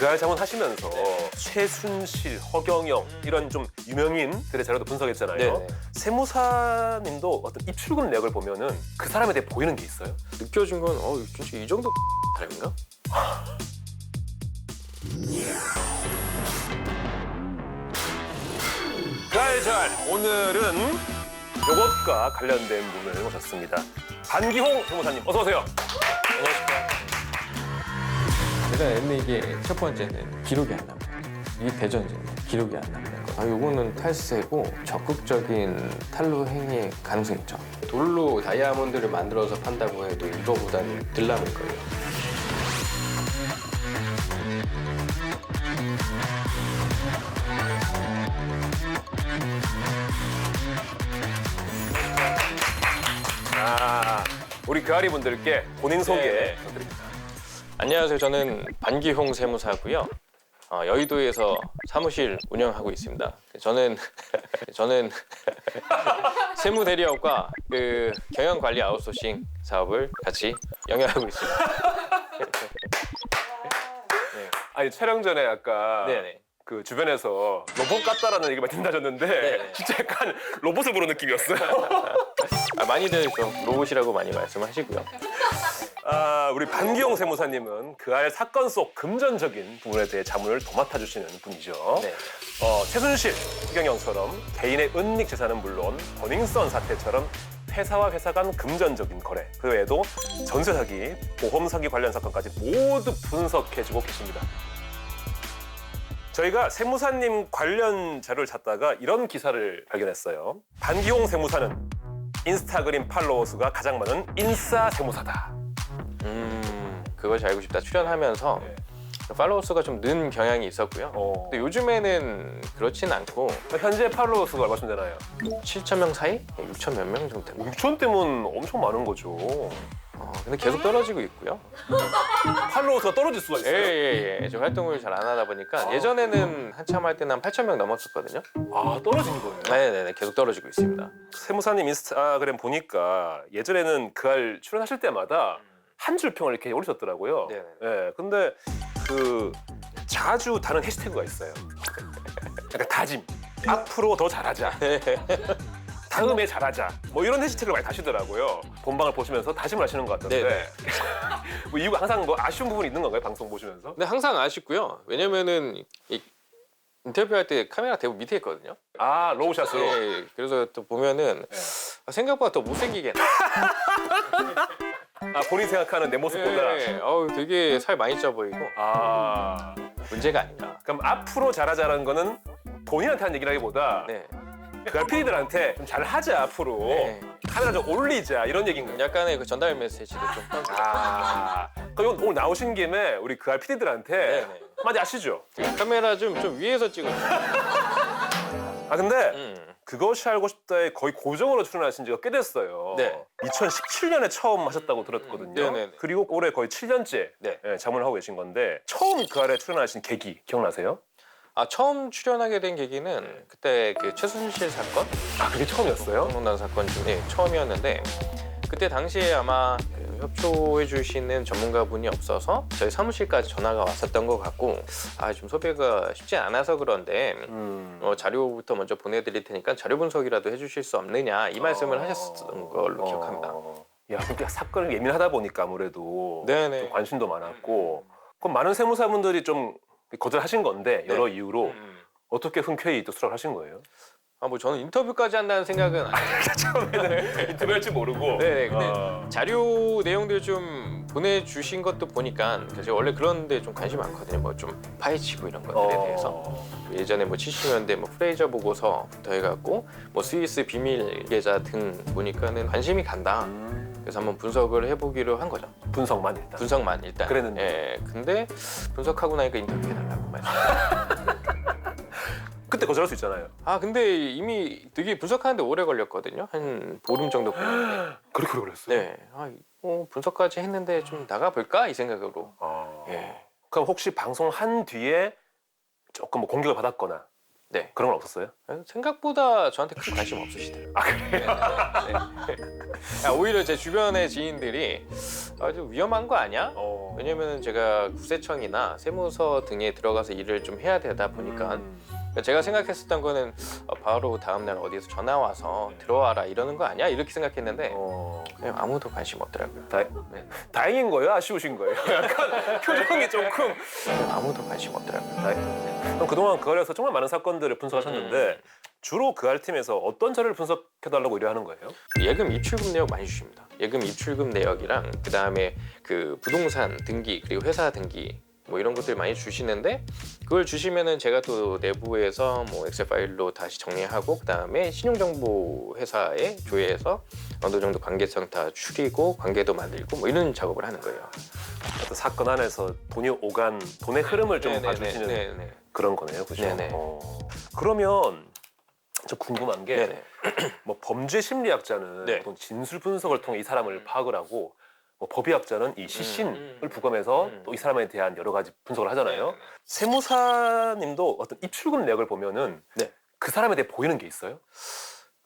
그알 자문 하시면서 최순실, 허경영 이런 좀 유명인들의 자료도 분석했잖아요. 네네. 세무사님도 어떤 입출금 내역을 보면은 그 사람에 대해 보이는 게 있어요. 느껴진 건 어, 진짜 이 정도 사람인가? 잘잘 오늘은 요것과 관련된 분을 모셨습니다. 반기홍 세무사님 어서 오세요. 일단 근데 이게 첫 번째는 기록이 안 남아요. 이게 대전제인데 기록이 안 거. 아, 요거는 탈세고 적극적인 탈루 행위 가능성이 있죠. 돌로 다이아몬드를 만들어서 판다고 해도 이거보다는 덜 남을 거예요. 아 우리 그아리 분들께 본인 소개 네. 부탁드립니다. 안녕하세요. 저는 반기홍 세무사고요. 어, 여의도에서 사무실 운영하고 있습니다. 저는 저는 세무 대리업과 그 경영 관리 아웃소싱 사업을 같이 영위하고 있습니다. 아니 촬영 전에 아까 네네. 그 주변에서 로봇 같다라는 얘기가 듣다졌는데 네네. 진짜 약간 로봇을 보는 느낌이었어요. 아, 많이들 좀 로봇이라고 많이 말씀하시고요. 아, 우리 반기용 세무사님은 그 알 사건 속 금전적인 부분에 대해 자문을 도맡아 주시는 분이죠. 네. 어, 최순실, 허경영처럼 개인의 은닉 재산은 물론 버닝썬 사태처럼 회사와 회사 간 금전적인 거래, 그 외에도 전세 사기, 보험 사기 관련 사건까지 모두 분석해주고 계십니다. 저희가 세무사님 관련 자료를 찾다가 이런 기사를 발견했어요. 반기용 세무사는 인스타그램 팔로워 수가 가장 많은 인싸 세무사다. 음, 그것이 알고 싶다 출연하면서 네. 팔로워 수가 좀 는 경향이 있었고요. 어. 근데 요즘에는 그렇진 않고 현재 팔로워 수가 얼마 쯤 되나요? 7천 명 사이? 6천 몇 명 정도 됩니다. 6천 대면 엄청 많은 거죠. 어, 근데 계속 떨어지고 있고요. 팔로워 수가 떨어질 수가 있어요. 예예예. 저 활동을 잘 안 하다 보니까 예전에는 한참 할 때는 한 8천 명 넘었었거든요. 아 떨어진 거예요. 네네네. 계속 떨어지고 있습니다. 세무사님 인스타그램 보니까 예전에는 그 알 출연하실 때마다 한 줄 평을 이렇게 올리셨더라고요. 네네. 예, 근데 그 자주 다른 해시태그가 있어요. 약간 다짐. 앞으로 더 잘하자. 다음에 잘하자. 뭐 이런 해시태그를 많이 다시더라고요. 본방을 보시면서 다짐을 하시는 것 같던데. 네네. 뭐 이유가 항상 뭐 아쉬운 부분이 있는 건가요? 방송 보시면서? 근데 항상 아쉽고요. 왜냐면은 이 인터뷰할 때 카메라 대부 밑에 있거든요. 아 로우샷으로. 예, 그래서 또 보면은 아, 생각보다 더 못생기게. 아 본인 생각하는 내 모습보다. 예, 어우 되게 살 많이 쪄 보이고 아 문제가 아닌가. 그럼 앞으로 잘하자는 거는 본인한테 한 얘기라기보다 네. 그 PD들한테 좀 잘하자 앞으로 네. 카메라 좀 올리자 이런 얘기인가요? 약간의 그 전달 메시지도 좀. 아 그럼 오늘 나오신 김에 우리 그 PD들한테 네네. 한마디 하시죠. 카메라 좀 좀 위에서 찍어요. 아 근데 음. 그것이 알고 싶다에 거의 고정으로 출연하신 지가 꽤 됐어요. 네. 2017년에 처음 하셨다고 들었거든요. 네네네. 그리고 올해 거의 7년째 네. 자문을 하고 계신 건데 처음 그 아래 출연하신 계기 기억나세요? 아 처음 출연하게 된 계기는 그때 그 최순실 사건, 아 그게 처음이었어요? 성공단 사건 중에 처음이었는데 그때 당시에 아마 그 협조해 주시는 전문가분이 없어서 저희 사무실까지 전화가 왔었던 것 같고 아좀 섭외가 쉽지 않아서 그런데 음. 어, 자료부터 먼저 보내드릴 테니까 자료 분석이라도 해주실 수 없느냐 이 말씀을 하셨던 걸로 기억합니다. 어. 야, 근데 사건을 예민하다 보니까 아무래도 네네. 좀 관심도 많았고 그럼 많은 세무사분들이 좀 거절하신 건데 여러 이유로 음. 어떻게 흔쾌히 또 수락을 하신 거예요? 아 뭐 저는 인터뷰까지 한다는 생각은 안 해요. 처음에는 인터뷰 할 줄 모르고 네, 근데 어. 자료 내용들 좀 보내주신 것도 보니까 제가 원래 그런 데 좀 관심 많거든요. 뭐 좀 파헤치고 이런 것들에 어. 대해서 예전에 뭐 70년대 뭐 프레이저 보고서부터 해갖고 뭐 스위스 비밀 계좌 등 보니까는 관심이 간다. 음, 그래서 한번 분석을 해보기로 한 거죠. 분석만 일단 분석만 일단. 그랬는데. 예. 근데 분석하고 나니까 인터뷰해달라고 말씀. 그때 거절할 수 있잖아요. 아 근데 이미 되게 분석하는데 오래 걸렸거든요. 한 보름 정도 걸렸는데. 그렇게 오래 걸렸어요. 네. 아, 어, 분석까지 했는데 좀 나가볼까 이 생각으로. 어. 예. 그럼 혹시 방송한 뒤에 조금 뭐 공격을 받았거나 네. 그런 건 없었어요? 생각보다 저한테 큰 관심 없으시더라고요. 아 그래요? 네. 아, 오히려 제 주변의 지인들이 아, 좀 위험한 거 아니야? 어. 왜냐면 제가 국세청이나 세무서 등에 들어가서 일을 좀 해야 되다 보니까 음. 제가 생각했었던 거는 어, 바로 다음날 어디서 전화 와서 들어와라 이러는 거 아니야? 이렇게 생각했는데 어. 그냥 아무도 관심 없더라고요. 다, 네. 다행인 거예요? 아쉬우신 거예요? 약간 표정이 조금 그냥 아무도 관심 없더라고요. 그럼 그동안 그 알에서 정말 많은 사건들을 분석하셨는데 음. 주로 그 알팀에서 어떤 자료를 분석해달라고 의뢰하는 거예요? 예금 입출금 내역 많이 주십니다. 예금 입출금 내역이랑 그 다음에 그 부동산 등기 그리고 회사 등기 뭐 이런 것들 많이 주시는데 그걸 주시면은 제가 또 내부에서 뭐 엑셀 파일로 다시 정리하고 그 다음에 신용정보 회사에 조회해서 어느 정도 관계성 다 추리고 관계도 만들고 뭐 이런 작업을 하는 거예요. 어떤 사건 안에서 돈이 오간 돈의 흐름을 좀 네네네, 봐주시는 네네. 그런 거네요, 그죠? 네네. 어. 그러면 저 궁금한 게 네네. 뭐 범죄 심리학자는 네. 보통 진술 분석을 통해 이 사람을 파악을 하고 뭐 법의학자는 이 시신을 음. 부검해서 음. 또이 사람에 대한 여러 가지 분석을 하잖아요. 네네네. 세무사님도 어떤 입출금 내역을 보면은 네. 그 사람에 대해 보이는 게 있어요?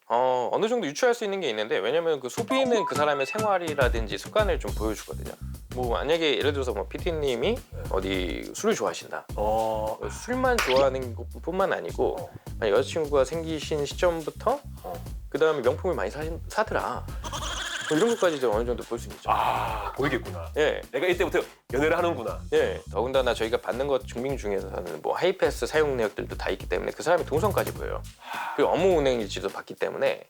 어, 어느 정도 유추할 수 있는 게 있는데 왜냐면 그 소비는 그 사람의 생활이라든지 습관을 좀 보여주거든요. 뭐 만약에 예를 들어서 뭐 PT님이 어디 술을 좋아하신다. 어, 어, 술만 좋아하는 것뿐만 아니고 만약 여자친구가 생기신 시점부터 어. 그 다음에 명품을 많이 사, 사더라. 뭐 이런 것까지도 어느 정도 볼 수 있죠. 아 보이겠구나. 예, 내가 이때부터 연애를 하는구나. 예. 더군다나 저희가 받는 것 증빙 중에서는 뭐 하이패스 사용 내역들도 다 있기 때문에 그 사람의 동선까지 보여요. 그리고 업무 운행 일지도 봤기 때문에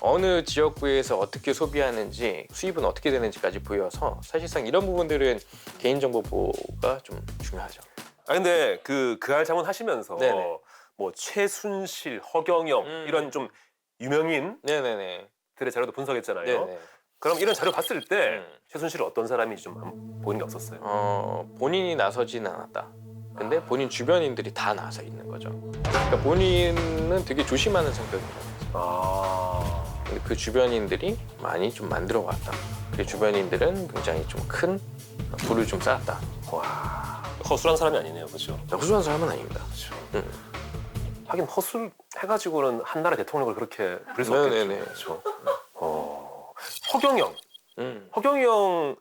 어느 지역구에서 어떻게 소비하는지 수입은 어떻게 되는지까지 보여서 사실상 이런 부분들은 개인정보 보호가 좀 중요하죠. 아 근데 그 그알 자문 하시면서 네네. 뭐 최순실, 허경영 음. 이런 좀 유명인들의 네네네. 자료도 분석했잖아요. 네네. 그럼 이런 자료 봤을 때 음. 최순실은 어떤 사람인지 좀 한번 보이는 게 없었어요? 어, 본인이 나서지는 않았다. 근데 본인 주변인들이 다 나서 있는 거죠. 그러니까 본인은 되게 조심하는 성격이에요. 아 근데 그 주변인들이 많이 좀 만들어 왔다. 그 주변인들은 굉장히 좀큰 불을 좀 쌓았다. 와. 허술한 사람이 아니네요, 그렇죠? 허술한 사람은 아닙니다. 그렇죠. 음. 하긴 허술 해가지고는 한 나라 대통령을 그렇게 부릴 수 없겠죠. 네네네. 그렇죠. 어. 허경영, 음. 허경영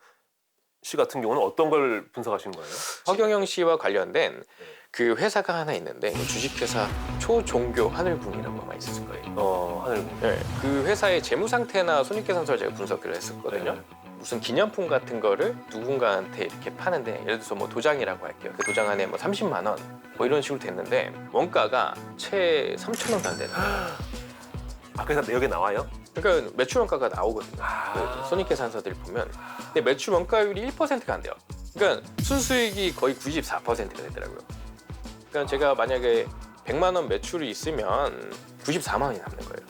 씨 같은 경우는 어떤 걸 분석하신 거예요? 허경영 씨와 관련된 그 회사가 하나 있는데 주식회사 초종교 하늘궁이라고 아마 있었을 거예요. 어, 하늘. 네, 그 회사의 재무 상태나 손익계산서를 제가 분석을 했었거든요. 네. 무슨 기념품 같은 거를 누군가한테 이렇게 파는데 예를 들어서 뭐 도장이라고 할게요. 그 도장 안에 뭐 30만 원 뭐 이런 식으로 됐는데 원가가 채 3천 원도 안 되는 거예요. 아, 그래서 내역에 나와요? 그러니까 매출 원가가 나오거든요. 아. 그 손익 계산서들 보면 근데 매출 원가율이 1%가 안 돼요. 그러니까 순수익이 거의 94%가 되더라고요. 그러니까 제가 만약에 100만 원 매출이 있으면 94만 원이 남는 거예요.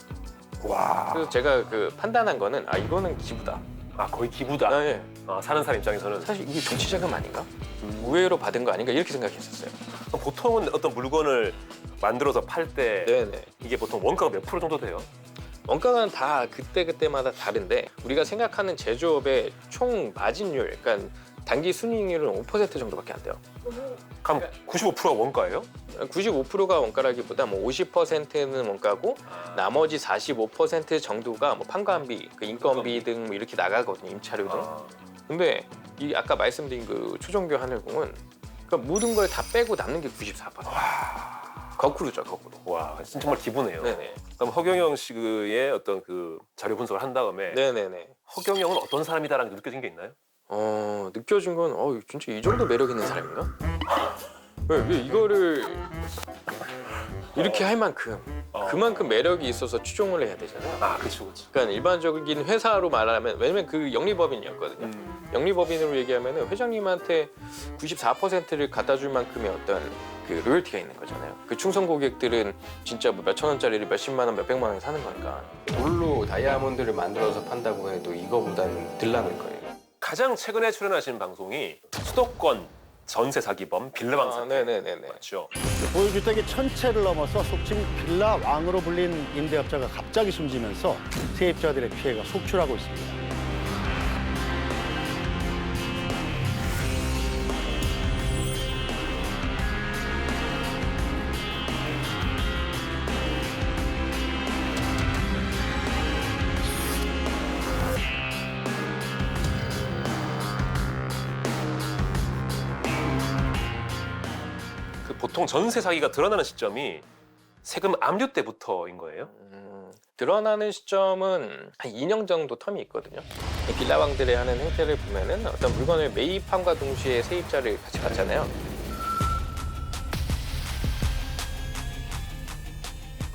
와. 그래서 제가 그 판단한 거는 아 이거는 기부다. 아, 거의 기부다. 아, 예. 아, 사는 사람 입장에서는. 사실 이게 정치 자금 아닌가? 우회로 받은 거 아닌가 이렇게 생각했었어요. 보통은 어떤 물건을 만들어서 팔 때 네네. 이게 보통 원가가 몇 프로 정도 돼요? 원가는 다 그때 그때마다 다른데 우리가 생각하는 제조업의 총 마진율, 그러니까 단기 순이익률은 5% 정도밖에 안 돼요. 그럼 95%가 원가예요? 95%가 원가라기보다 뭐 50%는 원가고 나머지 45% 정도가 뭐 판관비, 그 인건비 등 뭐 이렇게 나가거든요 임차료 등. 아, 근데 이 아까 말씀드린 그 초종교 하늘궁은 그러니까 모든 걸 다 빼고 남는 게 94%. 거꾸로죠 거꾸로. 와, 진짜 정말 기부네요. 네네. 그럼 허경영 씨의 어떤 그 자료 분석을 한 다음에 네네네. 허경영은 어떤 사람이다라는 게 느껴진 게 있나요? 어 느껴진 건 어, 진짜 이 정도 매력 있는 사람인가? 왜, 왜 이거를 이렇게 할 만큼 그만큼 매력이 있어서 추종을 해야 되잖아요. 아, 그렇죠, 그렇죠. 그러니까 일반적인 회사로 말하면 왜냐면 그 영리법인이었거든요. 음. 영리법인으로 얘기하면 회장님한테 94%를 갖다 줄 만큼의 어떤 그 로열티가 있는 거잖아요. 그 충성 고객들은 진짜 뭐 몇천 원짜리를 몇십만 원, 몇백만 원에 사는 거니까. 돌로 다이아몬드를 만들어서 판다고 해도 이거보다는 덜 남을 거예요. 가장 최근에 출연하신 방송이 수도권 전세 사기범 빌라방 아, 사건 네네네네. 맞죠? 보유주택이 천 채를 넘어서 속칭 빌라 왕으로 불린 임대업자가 갑자기 숨지면서 세입자들의 피해가 속출하고 있습니다. 보통 전세 사기가 드러나는 시점이 세금 압류 때부터인 거예요? 음, 드러나는 시점은 한 2년 정도 텀이 있거든요. 이 빌라왕들의 하는 행태를 보면은 어떤 물건을 매입함과 동시에 세입자를 같이 받잖아요.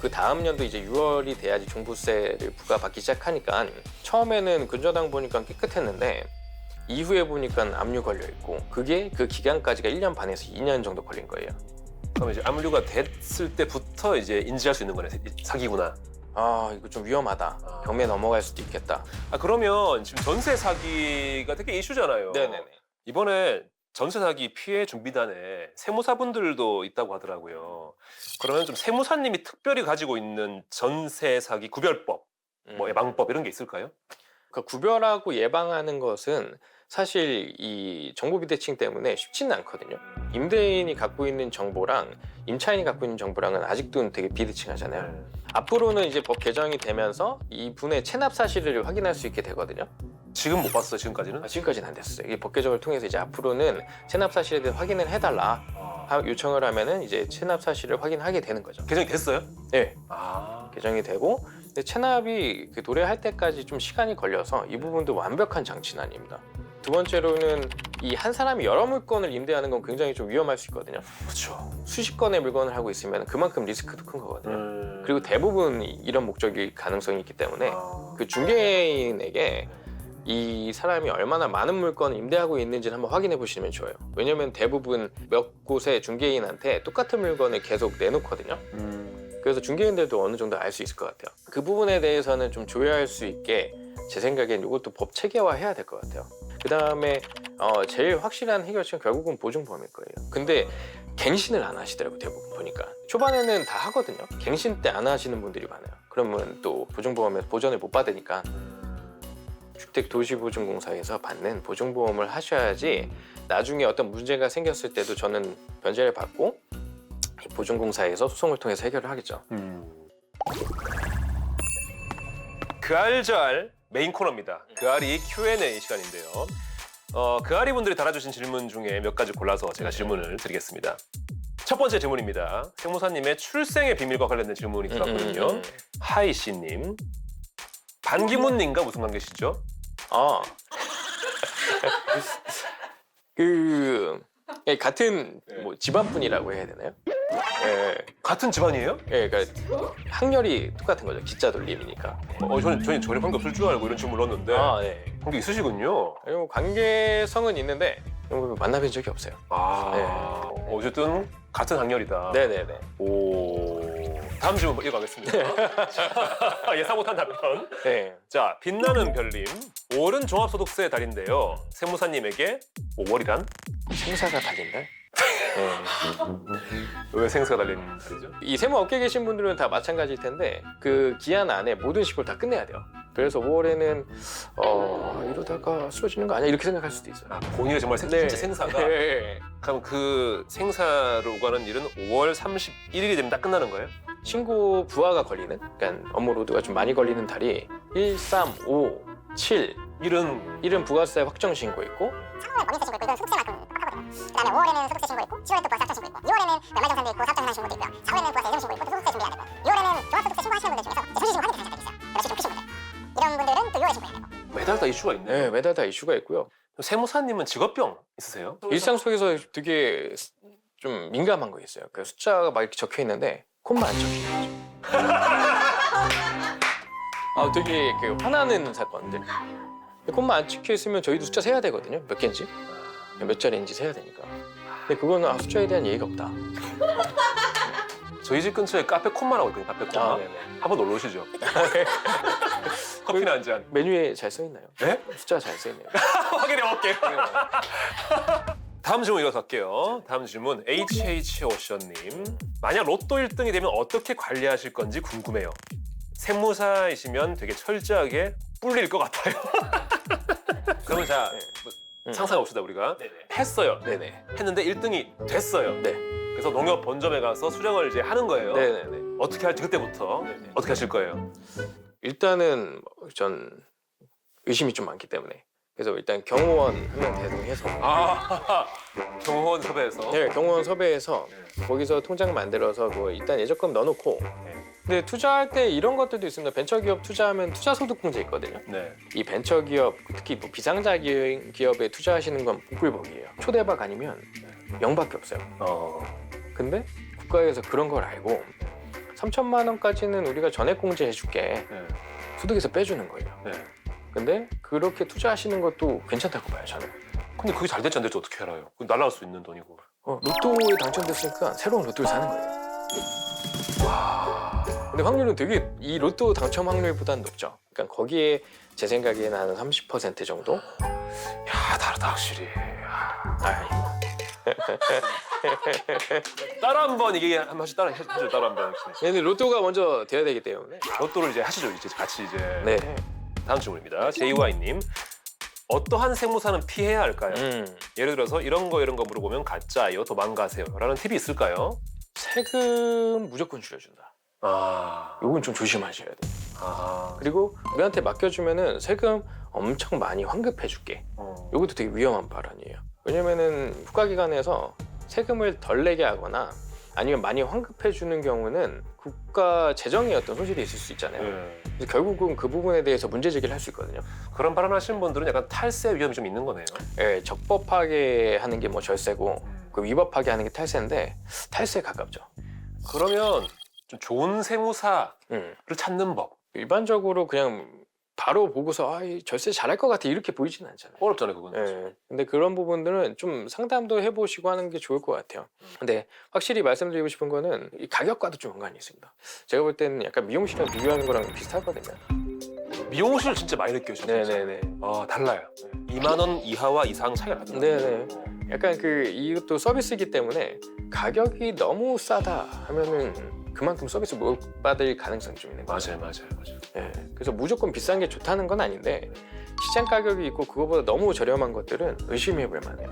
그 다음 연도 이제 6월이 돼야지 종부세를 부과받기 시작하니까 처음에는 근저당 보니까 깨끗했는데 이후에 보니까 압류 걸려 있고 그게 그 기간까지가 1년 반에서 2년 정도 걸린 거예요. 그럼 이제 압류가 됐을 때부터 이제 인지할 수 있는 거네. 사기구나. 아 이거 좀 위험하다. 경매 넘어갈 수도 있겠다. 아 그러면 지금 전세 사기가 되게 이슈잖아요. 네네네. 이번에 전세 사기 피해 준비단에 세무사분들도 있다고 하더라고요. 그러면 좀 세무사님이 특별히 가지고 있는 전세 사기 구별법, 뭐 음. 예방법 이런 게 있을까요? 그 구별하고 예방하는 것은 사실 이 정보 비대칭 때문에 쉽지는 않거든요. 임대인이 갖고 있는 정보랑 임차인이 갖고 있는 정보랑은 아직도 되게 비대칭하잖아요. 앞으로는 이제 법 개정이 되면서 이분의 체납 사실을 확인할 수 있게 되거든요. 지금 못 봤어요. 지금까지는. 아, 지금까지는 안 됐어요. 이게 법 개정을 통해서 이제 앞으로는 체납 사실에 대해 확인을 해달라 하- 요청을 하면은 이제 체납 사실을 확인하게 되는 거죠. 개정이 됐어요? 네, 아. 개정이 되고 근데 체납이 그 도래할 때까지 좀 시간이 걸려서 이 부분도 완벽한 장치는 아닙니다. 두 번째로는 이 한 사람이 여러 물건을 임대하는 건 굉장히 좀 위험할 수 있거든요. 그렇죠. 수십 건의 물건을 하고 있으면 그만큼 리스크도 큰 거거든요. 음. 그리고 대부분 이런 목적일 가능성이 있기 때문에 아. 그 중개인에게 이 사람이 얼마나 많은 물건을 임대하고 있는지를 한번 확인해 보시면 좋아요. 왜냐면 대부분 몇 곳의 중개인한테 똑같은 물건을 계속 내놓거든요. 음. 그래서 중개인들도 어느 정도 알 수 있을 것 같아요. 그 부분에 대해서는 좀 조회할 수 있게 제 생각엔 이것도 법 체계화 해야 될 것 같아요. 그 다음에 어, 제일 확실한 해결책은 결국은 보증보험일 거예요. 근데 갱신을 안 하시더라고요 대부분 보니까 초반에는 다 하거든요. 갱신 때 안 하시는 분들이 많아요. 그러면 또 보증보험에서 보전을 못 받으니까 주택도시보증공사에서 받는 보증보험을 하셔야지 나중에 어떤 문제가 생겼을 때도 저는 변제를 받고 이 보증공사에서 소송을 통해서 해결을 하겠죠. 음. 그알잘 메인 코너입니다. 그알이 Q&A 시간인데요. 어, 그알이 분들이 달아주신 질문 중에 몇 가지 골라서 제가 질문을 드리겠습니다. 첫 번째 질문입니다. 세무사님의 출생의 비밀과 관련된 질문이 들어왔거든요. 음, 음, 음. 하이 씨님, 반기문님과 무슨 관계시죠? 아. 그 예, 같은 뭐 집안분이라고 해야 되나요? 예, 같은 집안이에요? 예, 그러니까 학렬이 똑같은 거죠. 기자 돌림이니까. 어, 저는 저는 전혀 관계 없을 줄 알고 이런 질문 을 넣었는데 아, 네. 관계 있으시군요. 그리고 관계성은 있는데 만나뵌 적이 없어요. 아, 어쨌든 같은 학렬이다. 네, 네, 네. 오. 다음 질문 읽어가겠습니다. 자, 예상 못한 답변. 네. 자, 빛나는 별님. 5월은 종합소득세 달인데요. 세무사님에게 5월이란? 생사가 달린 달? 네. 왜 생사가 달린 달이죠? 이 세무 업계에 계신 분들은 다 마찬가지일 텐데 그 기한 안에 모든 시골 다 끝내야 돼요. 그래서 5월에는 어 이러다가 쓰러지는 거 아니야 이렇게 생각할 수도 있어요. 아, 본인의 정말 생, 진짜 생사가. 네. 그럼 그 생사를 오가는 일은 5월 31일이 되면 딱 끝나는 거예요? 신고 부하가 걸리는 그러니까 업무 로드가 좀 많이 걸리는 달이 1, 3, 5, 7 일은 1은 부가세 확정 신고 있고 3월에 법인세 신고 있고 이건 소득세만큼 그다음에 5월에는 소득세 신고 있고 7월에 또 부가세 신고 있고 6월에는 연말정산도 있고 사업정산 신고도 있고요. 4월에는 부가세 예정 신고 있고 또 소득세 준비해야 되고 6월에는 종합소득세 신고하시는 분들 중에서 현실 신고 하는 게 다섯 있어요. 좀 크신 분들. 이런 분들은 또 6월에 신고해야 되고 매달 다 이슈가 있네요. 네, 매달 다 이슈가 있고요. 세무사님은 직업병 있으세요? 일상 속에서 되게 좀 민감한 거 있어요. 그 숫자가 막 이렇게 적혀 있는데 콤마 안 적혀 있죠. 아, 되게 그 화나는 사건들. 콤마 안 찍혀 있으면 저희도 숫자 세야 되거든요. 몇 개인지, 몇 자리인지 세야 되니까. 근데 그거는 아, 숫자에 대한 예의가 없다. 저희 집 근처에 카페 콤마라고 있거든요. 카페 콤마. 아, 네네. 한번 놀러 오시죠. 커피나 한 잔. 메뉴에 잘 써 있나요? 네? 숫자가 잘써 있네요. 확인해 볼게요. 다음 질문 이어서 할게요. 다음 질문 HH 오션님. 만약 로또 1등이 되면 어떻게 관리하실 건지 궁금해요. 세무사이시면 되게 철저하게 뿔릴 것 같아요. 그러면 자 뭐, 음. 상상해 봅시다 우리가 네네. 했어요. 네네. 했는데 1등이 됐어요. 네. 그래서 농협 본점에 가서 수령을 이제 하는 거예요. 네네네. 어떻게 할지 그때부터 네네. 어떻게 하실 거예요? 일단은 뭐전 의심이 좀 많기 때문에 그래서 일단 경호원 한 명 대동해서 아 경호원 섭외해서 네, 경호원 섭외해서 거기서 통장 만들어서 뭐 일단 예적금 넣어놓고 근데 투자할 때 이런 것들도 있습니다. 벤처기업 투자하면 투자소득공제 있거든요. 네. 이 벤처기업 특히 뭐 비상자 기- 기업에 투자하시는 건 복불복이에요. 초대박 아니면 0밖에 없어요. 어. 근데 국가에서 그런 걸 알고 3천만 원까지는 우리가 전액 공제 해줄게 네. 소득에서 빼주는 거예요. 네. 근데 그렇게 투자하시는 것도 괜찮다고 봐요 저는. 근데 그게 잘 될지 안 될지 어떻게 알아요? 그거 날라갈 수 있는 돈이고. 어, 로또에 당첨됐으니까 새로운 로또를 사는 거예요. 와. 근데 확률은 되게 이 로또 당첨 확률보다는 높죠. 그러니까 거기에 제 생각에는 한 30% 정도? 야 다르다 확실히. 아이고. 따라 한번 이게 한 번씩 따라 해줘 따라 한번. 근데 로또가 먼저 돼야 되기 때문에. 로또를 이제 하시죠 이제 같이 이제. 네. 다음 질문입니다. JY님. 어떠한 세무사는 피해야 할까요? 음. 예를 들어서 이런 거 이런 거 물어보면 가짜예요, 도망가세요. 라는 팁이 있을까요? 세금 무조건 줄여준다. 아, 요건 좀 조심하셔야 돼요. 아, 그리고 우리한테 맡겨주면은 세금 엄청 많이 환급해줄게. 어. 이것도 되게 위험한 발언이에요. 왜냐면은 국가기관에서 세금을 덜 내게 하거나 아니면 많이 환급해주는 경우는 국가 재정에 어떤 손실이 있을 수 있잖아요. 네. 결국은 그 부분에 대해서 문제 제기를 할 수 있거든요. 그런 발언 하시는 분들은 약간 탈세 위험이 좀 있는 거네요. 예, 적법하게 하는 게 뭐 절세고 그 위법하게 하는 게 탈세인데 탈세에 가깝죠. 그러면 좀 좋은 세무사를 음. 찾는 법 일반적으로 그냥 바로 보고서 아, 이 절세 잘할 것 같아 이렇게 보이지는 않잖아요. 어렵잖아요, 그건. 예. 근데 그런 부분들은 좀 상담도 해보시고 하는 게 좋을 것 같아요. 근데 확실히 말씀드리고 싶은 거는 이 가격과도 좀 연관이 있습니다. 제가 볼 때는 약간 미용실이랑 비교하는 거랑 비슷하거든요. 미용실 진짜 많이 느껴져. 네네네. 아, 달라요. 2만 원 이하와 이상 차이가 나더라고요. 네네. 약간 그 이것도 서비스이기 때문에 가격이 너무 싸다 하면은 그만큼 서비스 못 받을 가능성이 좀 있는 거죠. 맞아요, 맞아요, 맞아요. 예. 그래서 무조건 비싼 게 좋다는 건 아닌데 시장 가격이 있고 그거보다 너무 저렴한 것들은 의심해 볼 만해요.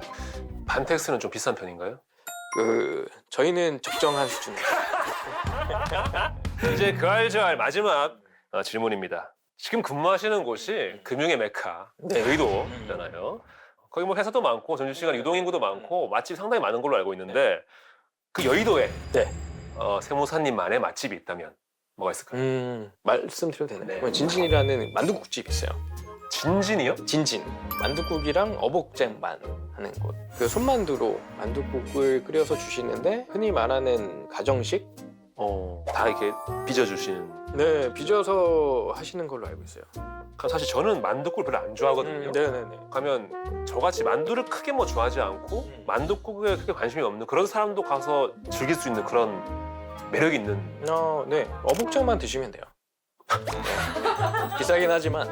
반텍스는 좀 비싼 편인가요? 그 저희는 적정한 수준. 이제 그 알 저 알 마지막 어, 질문입니다. 지금 근무하시는 곳이 금융의 메카, 네. 여의도잖아요. 거기 뭐 회사도 많고 점심시간 유동 인구도 많고 맛집 상당히 많은 걸로 알고 있는데 그 여의도에 네. 어, 세무사님만의 맛집이 있다면 뭐가 있을까요? 음 말씀드려도 되나요? 네. 뭐 진진이라는 만두국집 있어요. 진진이요? 진진 만두국이랑 어복쟁반 하는 곳. 그 손만두로 만두국을 끓여서 주시는데 흔히 말하는 가정식. 어, 다 이렇게 빚어주시는. 네 빚어서 하시는 걸로 알고 있어요. 사실 저는 만두국을 별로 안 좋아하거든요. 음, 네네네. 가면 저같이 만두를 크게 뭐 좋아하지 않고 만두국에 크게 관심이 없는 그런 사람도 가서 즐길 수 있는 그런 매력 있는 어, 네 어복쟁반 드시면 돼요. 네. 비싸긴 하지만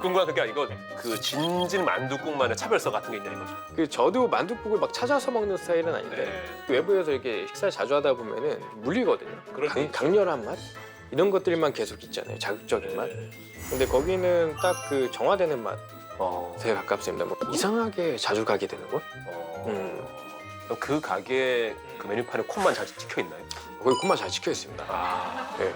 궁금한 게 이거 그 진진 만두국만의 차별성 같은 게 있냐 이거죠. 그 저도 만두국을 막 찾아서 먹는 스타일은 아닌데 외부에서 이렇게 식사를 자주 하다 보면은 물리거든요. 그럴 때 강, 강렬한 맛 이런 것들만 계속 있잖아요. 자극적인 맛. 근데 거기는 딱 그 정화되는 맛에 어. 가깝습니다. 뭐 이상하게 자주 가게 되는 곳? 어. 음. 그럼 그 가게 그 메뉴판에 콤만 잘 찍혀 있나요? 거기 굽만 잘 찍혀 있습니다. 아. 네.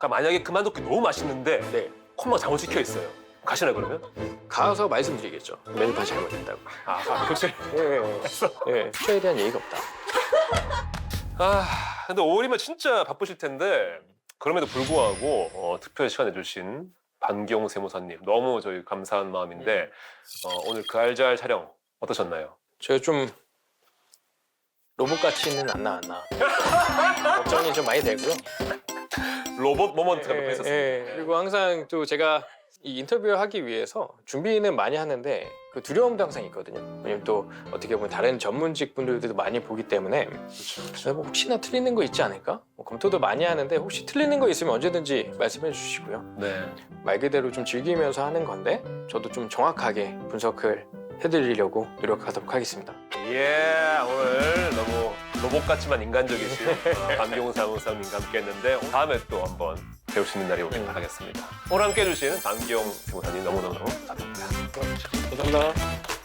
그러니까 만약에 그 만두국이 너무 맛있는데 네. 콤만 잘못 찍혀 있어요. 가시나요 그러면? 가서 말씀드리겠죠. 메뉴판 잘못했다고. 아, 그렇지. 예, 예. 투자에 대한 예의가 없다. 아, 근데 5월이면 진짜 바쁘실 텐데 그럼에도 불구하고 어, 특별히 시간 내주신 반기용 세무사님 너무 저희 감사한 마음인데 어, 오늘 그 알잘 촬영 어떠셨나요? 제가 좀 로봇 같이는 안 나왔나. 걱정이 좀 많이 되고요. 로봇 모먼트가 몇 예, 번 있었습니다. 예. 그리고 항상 또 제가 이 인터뷰를 하기 위해서 준비는 많이 하는데 그 두려움도 항상 있거든요. 왜냐면 또 어떻게 보면 다른 전문직 분들도 많이 보기 때문에 그래서 뭐 혹시나 틀리는 거 있지 않을까? 뭐 검토도 많이 하는데 혹시 틀리는 거 있으면 언제든지 말씀해 주시고요. 네. 말 그대로 좀 즐기면서 하는 건데 저도 좀 정확하게 분석을 해드리려고 노력하도록 하겠습니다. 예, 오늘 너무 로봇 같지만 인간적이신 어, 반기용 사무사님과 함께했는데 다음에 또 한번 배울 수 있는 날이 오길 바라겠습니다. 오늘 함께해 주신 반기용 세무사님 너무너무 감사합니다. 감사합니다.